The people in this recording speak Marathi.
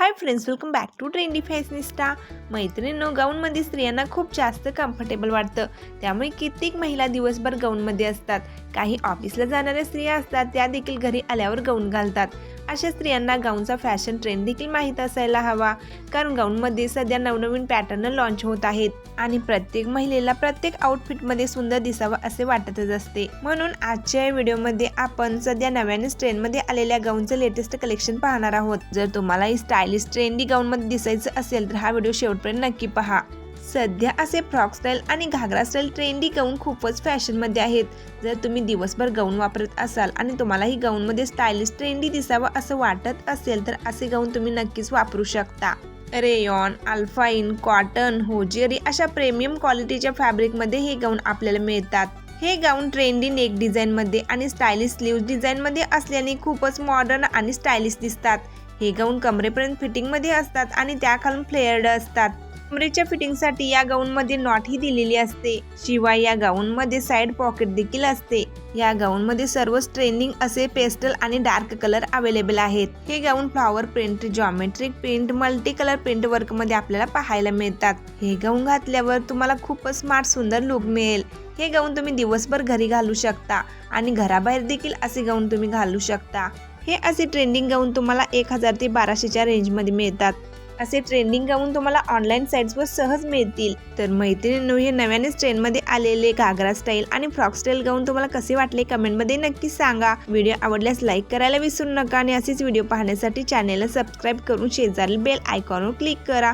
Hi friends welcome back to trendy fashionista मैत्रिणींनो गाऊनमध्ये स्त्रियांना खूप जास्त कम्फर्टेबल वाटतं. त्यामुळे कित्येक महिला दिवसभर गाऊनमध्ये असतात. काही ऑफिसला जाणाऱ्या स्त्रिया असतात त्या देखील घरी आल्यावर गाऊन घालतात. अशा स्त्रियांना गाऊनचा फॅशन ट्रेंड देखील माहीत असायला हवा कारण गाऊनमध्ये सध्या नवनवीन पॅटर्न लॉन्च होत आहेत आणि प्रत्येक महिलेला प्रत्येक आउटफिटमध्ये सुंदर दिसावं असे वाटतच असते. म्हणून आजच्या या व्हिडिओमध्ये आपण सध्या नव्यानेच ट्रेंडमध्ये आलेल्या गाऊनचं लेटेस्ट कलेक्शन पाहणार आहोत. जर तुम्हाला ही स्टायलिश ट्रेंडी गाऊनमध्ये दिसायचं असेल तर हा व्हिडिओ शेवटपर्यंत नक्की पहा. सध्या असे फ्रॉक स्टाईल आणि घागरा स्टाईल ट्रेंडी गाऊन खूपच फॅशनमध्ये आहेत. जर तुम्ही दिवसभर गाऊन वापरत असाल आणि तुम्हाला ही गाऊनमध्ये स्टायलिश ट्रेंडी दिसावं असं वाटत असेल तर असे गाऊन तुम्ही नक्कीच वापरू शकता. रेयॉन अल्फाईन कॉटन होजेरी अशा प्रीमियम क्वालिटीच्या फॅब्रिकमध्ये हे गाऊन आपल्याला मिळतात. हे गाऊन ट्रेंडी नेक डिझाईनमध्ये आणि स्टायलिश स्लीव्ह डिझाईनमध्ये असल्याने खूपच मॉडर्न आणि स्टायलिश दिसतात. हे गाऊन कमरेपर्यंत फिटिंगमध्ये असतात आणि त्याखालून फ्लेअर्ड असतात. कमरेच्या फिटिंगसाठी या गाऊनमध्ये नॉट ही दिलेली असते. शिवाय या गाऊनमध्ये साईड पॉकेट देखील असते. या गाऊनमध्ये सर्वच ट्रेंडिंग असे पेस्टल आणि डार्क कलर अवेलेबल आहेत. हे gown flower print geometric print multi colour print वर्कमध्ये आपल्याला पाहायला मिळतात. हे गाऊन घातल्यावर तुम्हाला खूपच स्मार्ट सुंदर लुक मिळेल. हे गाऊन तुम्ही दिवसभर घरी घालू शकता आणि घराबाहेर देखील असे गाऊन तुम्ही घालू शकता. हे असे ट्रेंडिंग गाऊन तुम्हाला एक हजार ते बाराशेच्या रेंजमध्ये मिळतात. असे ट्रेंडिंग गाऊन तुम्हाला ऑनलाईन साईट्सवर सहज मिळतील. तर मैत्रिणींनो हे नव्यानेच ट्रेंडमध्ये आलेले घागरा स्टाईल आणि फ्रॉक स्टाईल गाऊन तुम्हाला कसे वाटले कमेंटमध्ये नक्की सांगा. व्हिडिओ आवडल्यास लाईक करायला विसरू नका आणि असेच व्हिडिओ पाहण्यासाठी चॅनेलला सबस्क्राईब करून शेजारील बेल आयकॉनवर क्लिक करा.